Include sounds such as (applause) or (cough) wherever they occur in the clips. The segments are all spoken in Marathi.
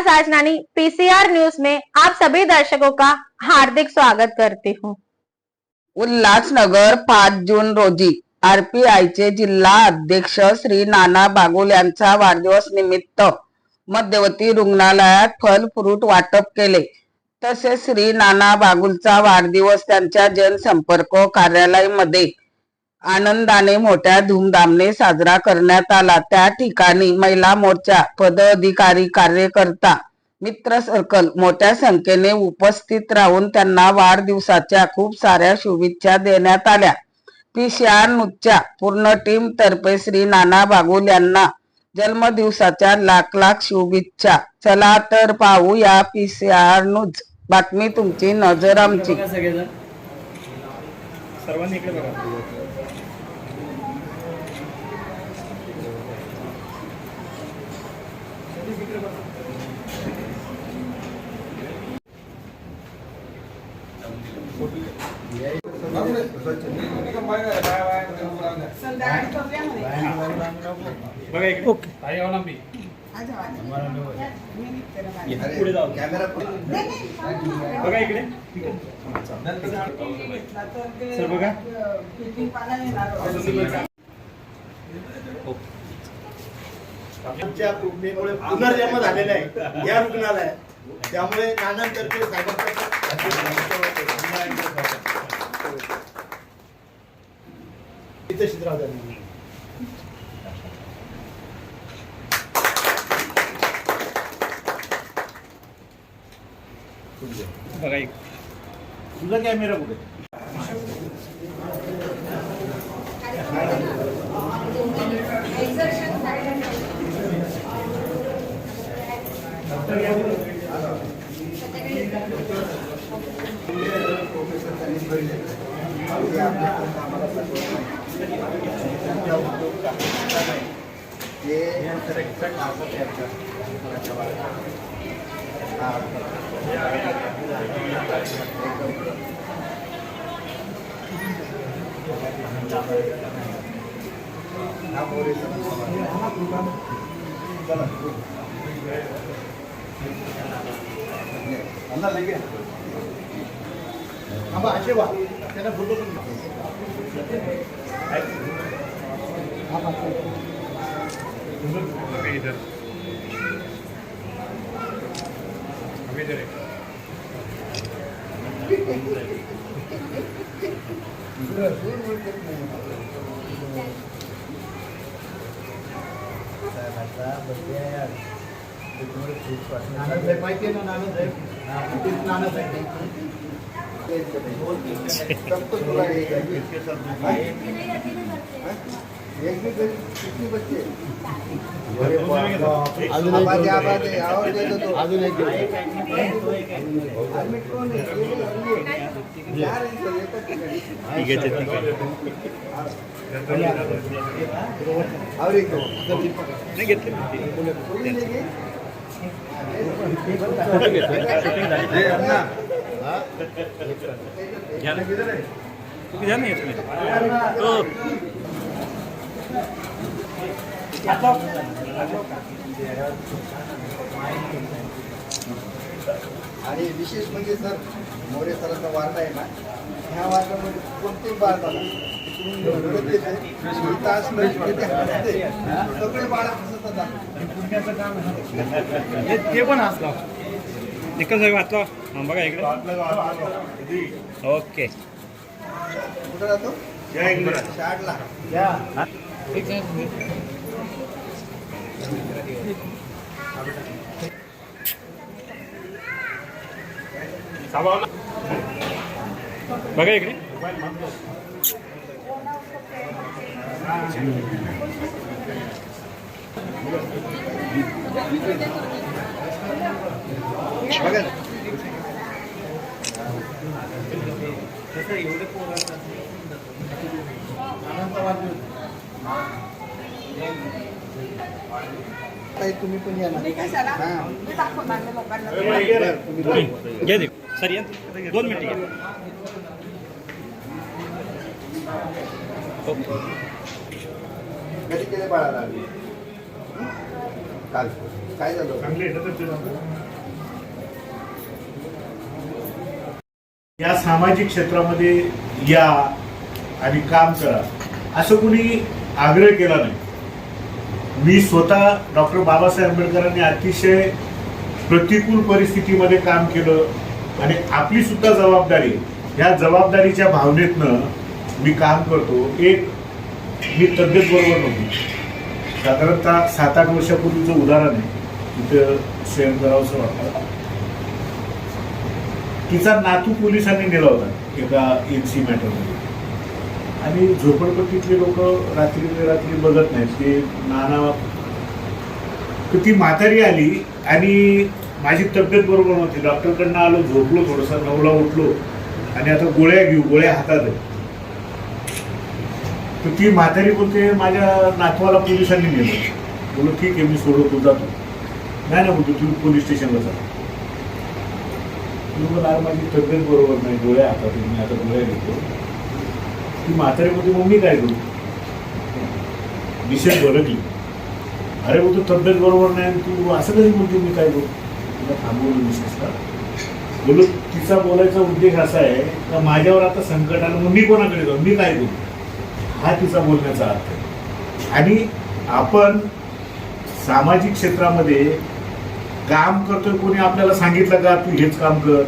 विकास साजनानी पीसीआर न्यूज में आप सभी दर्शकों का हार्दिक स्वागत करती हूँ। उल्हासनगर पाच जून रोजी आरपीआयचे जिल्हा अध्यक्ष श्री नाना बागुल यांचा वाढदिवस निमित्त मध्यवर्ती रुग्णालयात फल फ्रूट वाटप केले. तसेच श्री नाना बागुलचा वाढदिवस त्यांच्या जनसंपर्क कार्यालयामध्ये आनंदाने मोठ्या धूमधामने साजरा करण्यात आला. त्या ठिकाणी महिला मोर्चा पदाधिकारी कार्यकर्ता मित्र सर्कल मोठ्या संख्येने उपस्थित राहून त्यांना वाढदिवसाच्या खूप साऱ्या शुभेच्छा देण्यात आल्या. पीसीआर पूर्ण टीम तर्फे श्री नाना बागुल यांना जन्मदिवसाच्या लाख लाख शुभेच्छा. चला तर पाहू या पीसीआर न्यूज बातमी तुमची नजर आमची. सर्वांनी इकडे बघा बघा इकडे ओके पुढे जाऊ बघा इकडे सर बघा आमच्या पुनर्जन्म झालेला आहे. या रुग्णालयात. त्यामुळे नानांतर्फे इथं शित्राव द्या. बघा इकडे तुझा कॅमेरा कुठे? वा त्यांना पण घ्या. बघा इधर अभी इधर है नानासाहेब माहिती आहे ना नानासाहेब तेच नानासाहेब सबको तुला एक है. एक भी गरीब नाना साहेब अरे बाप. ठीक आहे, ठीक आहे. ठीक आहे? ये, घेतले घ्या ना. तुम्ही घ्या ना येत हो. आणि विशेष म्हणजे सर मोरे सरांचा वार्ड आहे ना ह्या वार्डामध्ये कोणतेही ते हसते. सगळे बाळ हसत होतात. हे ते पण असला निकल साहेब वाचला हा बघा इकडे. ओके. बघा इकडे. बघा. ताई, तुम्ही पण या ना. हा. घ्या दे सर या. दोन मिनिटं घ्या. ओके कधी केले बाळाला काल. काय झालं? चांगले या सामाजिक क्षेत्रामध्ये या आणि काम करा. असं कुणी आग्रह केला नाही. मी स्वतः डॉक्टर बाबासाहेब आंबेडकरांनी अतिशय प्रतिकूल परिस्थितीमध्ये काम केलं आणि आपली सुद्धा जबाबदारी या जबाबदारीच्या भावनेतनं मी काम करतो. एक मी तब्येत बरोबर नव्हती. साधारणतः सात आठ वर्षापूर्वीचं उदाहरण आहे तिथं शेअर करावंसं वाटतं. तिचा नातू पोलिसांनी नेला होता एका एन सी मॅटरमध्ये. आणि झोपडपट्टीतले लोक रात्री रात्री बघत नाहीत ते नाना तर ती म्हातारी आली आणि माझी तब्येत बरोबर नव्हती. डॉक्टरकडनं आलो झोपलो थोडंसं नवला उठलो आणि आता गोळ्या घेऊ गोळ्या हातात आहे तर ती म्हातारी बोलते माझ्या नातवाला पोलिसांनी नेलं. बोलो ठीक आहे मी सोडवतो जातो. नाही ना बोलतो तुम्ही पोलीस स्टेशनला जा. मी "अरे, माझी तब्येत बरोबर नाही डोळ्या हातात मी आता डोळ्या घेतो. ती म्हातारी बोलते मग मी काय करू? विशेष भडकली. अरे बोलतो तब्येत बरोबर नाही आणि तू असं कधी बोलते मी काय करू? तुला थांबवलं विशेषतः बोलू तिचा बोलायचा उद्देश असा आहे का माझ्यावर आता संकट आलं मग मी कोणाकडे जाऊ? मी काय करू? हा तिचा बोलण्याचा अर्थ आहे. आणि आपण सामाजिक क्षेत्रामध्ये काम करतोय कोणी आपल्याला सांगितलं का तू हेच काम कर.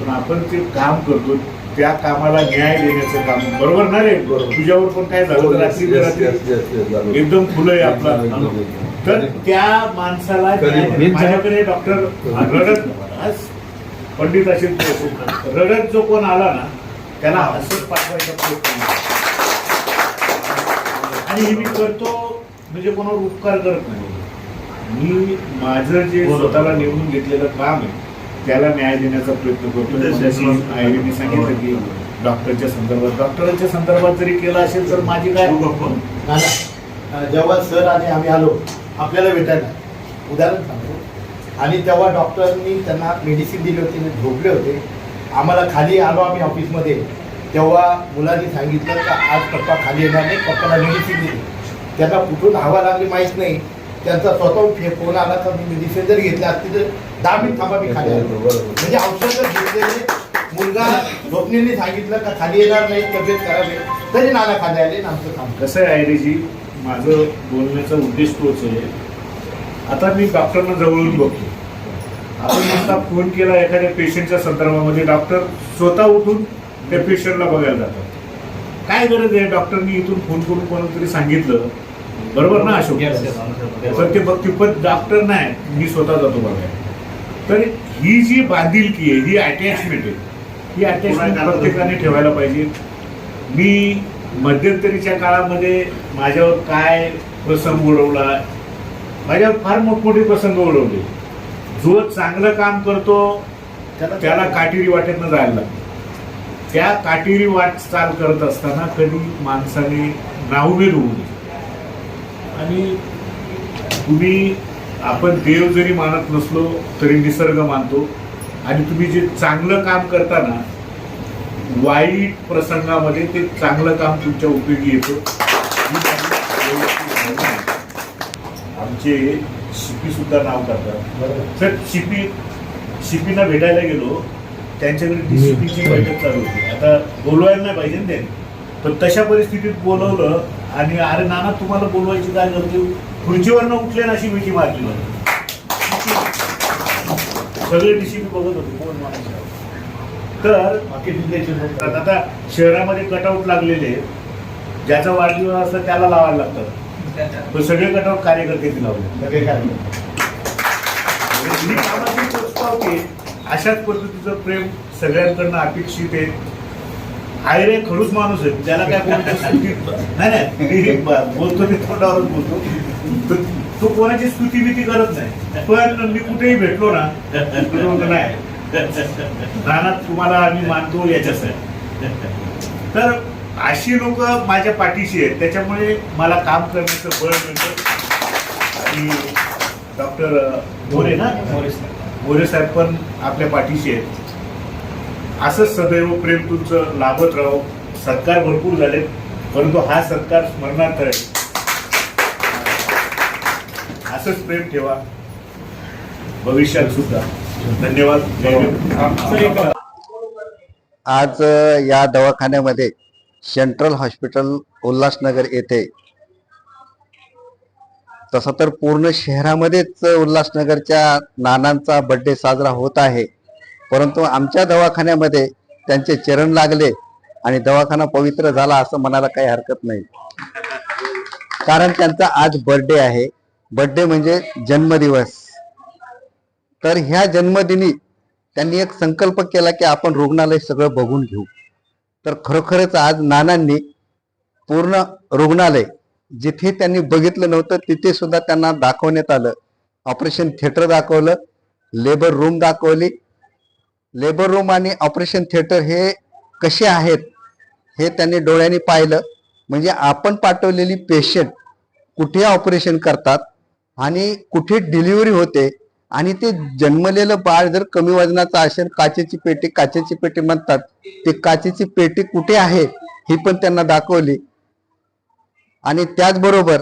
पण आपण ते काम करतो त्या कामाला न्याय देण्याचं काम बरोबर ना रे? बरोबर. तुझ्यावर पण काय झालं? रात्री रात्री एकदम फुलं आहे आपला तर त्या माणसाला. माझ्याकडे डॉक्टर रडत आज पंडित असेल रडत जो कोण आला ना त्याला हसत पाठवायचा प्रयत्न. आणि हे मी करतो म्हणजे कोणावर उपकार करत नाही. मी माझं जे स्वतःला निवडून घेतलेलं काम आहे त्याला न्याय देण्याचा प्रयत्न करतो. जशी आयरीने सांगितलं की डॉक्टरच्या संदर्भात डॉक्टरांच्या संदर्भात जरी केलं असेल तर माझी काय जेव्हा सर आणि आम्ही आलो आपल्याला भेटायला. उदाहरण सांगतो. आणि तेव्हा डॉक्टरांनी त्यांना मेडिसिन दिली होती झोपले होते. आम्हाला खाली आलो आम्ही ऑफिसमध्ये तेव्हा मुलांनी सांगितलं का आज पप्पा खाली येणार नाही पप्पाला मेडिसिन दिली त्यांना कुठून हवा लागली माहीत नाही. त्यांचा स्वतः फे- फोन आला तर मी मेडिसिन जर घेतले असते तर दहा मिनिट थांबा मी खाली आलो. म्हणजे औषध घेतलेले मुलगा झोपणीने सांगितलं का खाली येणार नाही तब्येत खराब आहे तरी नाना खाली आले आणि आमचं काम कसं आहे आयरीजी माझं बोलण्याचा उद्देश तोच आहे. आता मी डॉक्टरना जवळून बघतो. आपण नुसता फोन केला एखाद्या पेशंटच्या संदर्भामध्ये. डॉक्टर स्वतः उठून त्या पेशंटला बघायला जातात काय गरज आहे? डॉक्टरनी इथून फोन करून कोणाला तरी सांगितलं. बरोबर ना अशोक? तर ते बघ पण डॉक्टर नाही. मी स्वतः जातो बघायला. तर ही जी बांधिलकी आहे ही अटॅचमेंट आहे. ही अटॅचमेंट प्रत्येकाने ठेवायला पाहिजे. मी मध्यंतरीच्या काळामध्ये माझ्यावर काय प्रसंग ओढवला माझ्यावर फार मोठमोठे प्रसंग ओढवले जो चांगलं काम करतो त्याला काटेरी वाटेतनं जायला लागतं. त्या काटेरी वाटचाल करत असताना कधी माणसाने नाउमेद होऊ नये. आणि तुम्ही आपण देव जरी मानत नसलो तरी निसर्ग मानतो. आणि तुम्ही जे चांगलं काम करता ना वाईट प्रसंगामध्ये ते चांगलं काम तुमच्या उपयोगी येतं. आमचे शिपी सुद्धा नाव करतात. तर शिपी शिपीना भेटायला गेलो. त्यांच्याकडे डीसीपीची बैठक चालू होती. आता बोलवायला नाही पाहिजे ना त्यांनी. पण तशा परिस्थितीत बोलवलं आणि अरे नाना तुम्हाला बोलवायची काय गरज खुर्चीवरनं उठले ना अशी मिठी मारली. सगळे डीसीपी बघत होते कोण माणूस. तर तर आता शहरामध्ये कटआउट लागलेले. ज्याचा वाढदिवस असला त्याला लावायला लागतात. पण सगळे कटआउट कार्यकर्ते लावले. सगळे काय अशाच पद्धतीचं प्रेम सगळ्यांकडनं अपेक्षित आहे. आयरे खडूस माणूस आहे त्याला काय कोणाची नाही नाही बोलतो ते तोंडावरच बोलतो. तर तो कोणाची स्तुती भीती करत नाही. पण मी कुठेही भेटलो ना नाही रानात तुम्हाला आम्ही मानतो याच्यासाठी. तर अशी लोक माझ्या पाठीशी आहेत. त्याच्यामुळे मला काम करण्याचं बळ मिळतं. आणि डॉक्टर मोरे ना? मोरे साहेब पण आपल्या पाठीशी आहेत. असंच सदैव प्रेम तुमचं लाभत राहो. सत्कार भरपूर झाले परंतु हा सत्कार स्मरणार्थ आहे. असंच प्रेम ठेवा. भविष्यात सुद्धा. धन्यवाद. आज या दवाखान्यामध्ये सेंट्रल हॉस्पिटल उल्हासनगर येथे तसं तर पूर्ण शहरामध्येच उल्हासनगरच्या नानांचा बड्डे साजरा होत आहे. परंतु आमच्या दवाखान्यामध्ये त्यांचे चरण लागले आणि दवाखाना पवित्र झाला असं म्हणायला काही हरकत नाही. कारण त्यांचा आज बर्थडे आहे. बर्थडे म्हणजे जन्मदिवस. तर ह्या जन्मदिनी त्यांनी एक संकल्प केला की आपण रुग्णालय सगळं बघून घेऊ. तर खरोखरच आज नानांनी पूर्ण रुग्णालय जिथे त्यांनी बघितलं नव्हतं तिथे सुद्धा त्यांना दाखवण्यात आलं. ऑपरेशन थिएटर दाखवलं लेबर रूम दाखवली. लेबर रूम आणि ऑपरेशन थिएटर हे कसे आहेत हे त्यांनी डोळ्यांनी पाहिलं. म्हणजे आपण पाठवलेली पेशंट कुठे ऑपरेशन करतात आणि कुठे डिलिव्हरी होते आणि ते जन्मलेलं बाळ जर कमी वजनाचं असेल काचेची पेटी काचेची पेटी म्हणतात ते काचेची पेटी कुठे आहे ही पण त्यांना दाखवली. आणि त्याचबरोबर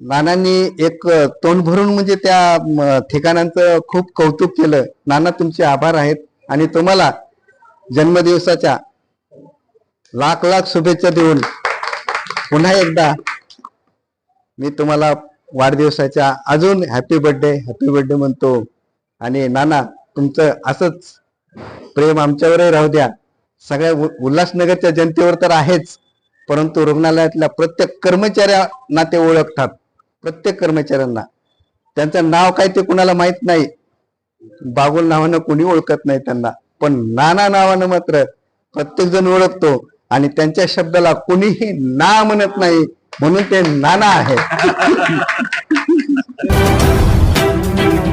नानांनी एक तोंड भरून म्हणजे त्या ठिकाणांचं खूप कौतुक केलं. नाना तुमचे आभार आहेत. आणि तुम्हाला जन्मदिवसाच्या लाख लाख शुभेच्छा देऊन पुन्हा एकदा मी तुम्हाला वाढदिवसाच्या अजून हॅपी बर्थडे हॅपी बर्थडे म्हणतो. आणि नाना तुमचं असंच प्रेम आमच्यावरही राहू द्या. सगळ्या उ- उल्हासनगरच्या जनतेवर तर आहेच. परंतु रुग्णालयातल्या प्रत्येक कर्मचाऱ्यांना ते ओळखतात. प्रत्येक कर्मचाऱ्यांना. त्यांचं नाव काय ते कुणाला माहीत नाही. बागुल नावानं कुणी ओळखत नाही त्यांना. पण नाना नावानं मात्र प्रत्येक जण ओळखतो आणि त्यांच्या शब्दाला कुणीही ना म्हणत नाही म्हणून ते नाना आहे (laughs)